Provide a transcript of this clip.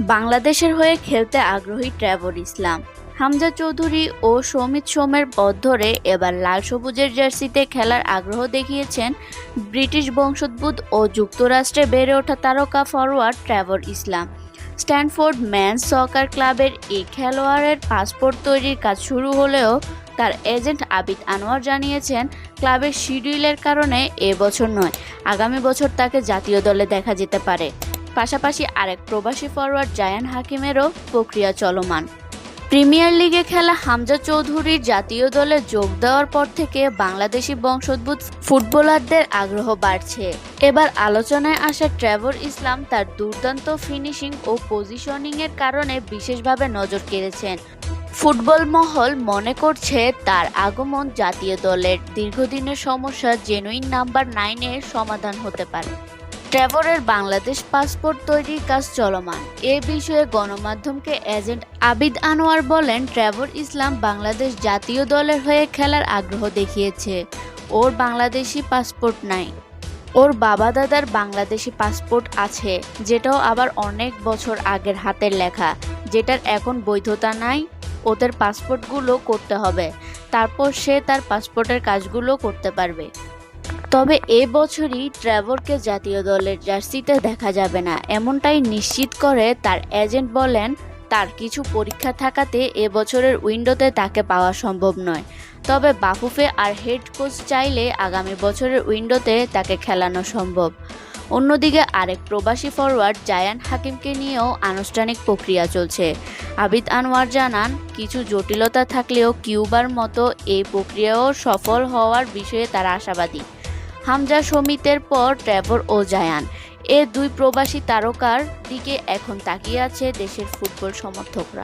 বাংলাদেশের হয়ে খেলতে আগ্রহী ট্রেভর ইসলাম। হামজা চৌধুরী ও সৌমিত সোমের পথ ধরে এবার লাল সবুজের জার্সিতে খেলার আগ্রহ দেখিয়েছেন ব্রিটিশ বংশোদ্ভূত ও যুক্তরাষ্ট্রে বেড়ে ওঠা তারকা forward Trevor Islam. Stanford man soccer ক্লাবের এই খেলোয়াড়ের পাসপোর্ট তৈরির কাজ শুরু হলেও তার এজেন্ট আবিদ আনোয়ার জানিয়েছেন, ক্লাবের শিডিউলের কারণে এবছর নয়, আগামী বছর তাকে জাতীয় দলে দেখা যেতে পারে। পাশাপাশি আরেক প্রবাসী ফরওয়ার্ড জায়ান হাকিমেরও প্রক্রিয়া চলমান। প্রিমিয়ার লিগে খেলা হামজা চৌধুরীর জাতীয় দলে যোগ দেওয়ার পর থেকে বাংলাদেশি বংশোদ্ভূত ফুটবলারদের আগ্রহ বাড়ছে। এবার আলোচনায় আসা ট্রেভর ইসলাম তার দুর্দান্ত ফিনিশিং ও পজিশনিংয়ের কারণে বিশেষভাবে নজর কেড়েছেন। ফুটবল মহল মনে করছে তার আগমন জাতীয় দলের দীর্ঘদিনের সমস্যা জেনুইন নাম্বার নাইনের সমাধান হতে পারে। ট্রেভরের বাংলাদেশ পাসপোর্ট তৈরির কাজ চলমান। এ বিষয়ে গণমাধ্যমকে এজেন্ট আবিদ আনোয়ার বলেন, ট্রেভর ইসলাম বাংলাদেশ জাতীয় দলের হয়ে খেলার আগ্রহ দেখিয়েছে। ওর বাংলাদেশি পাসপোর্ট নাই। ওর বাবা দাদার বাংলাদেশি পাসপোর্ট আছে, যেটাও আবার অনেক বছর আগের হাতের লেখা, যেটার এখন বৈধতা নাই। ওদের পাসপোর্টগুলো করতে হবে। তারপর সে তার পাসপোর্টের কাজগুলো করতে পারবে। তবে এ বছরই ট্রেভরকে জাতীয় দলের জার্সিতে দেখা যাবে না। এমনটাই নিশ্চিত করে তার এজেন্ট বলেন, তার কিছু পরীক্ষা থাকাতে এ বছরের উইন্ডোতে তাকে পাওয়া সম্ভব নয়। তবে বাফুফে আর হেড কোচ চাইলে আগামী বছরের উইন্ডোতে তাকে খেলানো সম্ভব। অন্যদিকে আরেক প্রবাসী ফরওয়ার্ড জায়ান হাকিমকে নিয়েও আনুষ্ঠানিক প্রক্রিয়া চলছে। আবিদ আনোয়ার জানান, কিছু জটিলতা থাকলেও কিউবার মতো এই প্রক্রিয়াও সফল হওয়ার বিষয়ে তারা আশাবাদী। হামজা সমিতের পর ট্রেভর ও জায়ান। এ দুই প্রবাসী তারকার দিকে এখন তাকিয়ে আছে দেশের ফুটবল সমর্থকরা।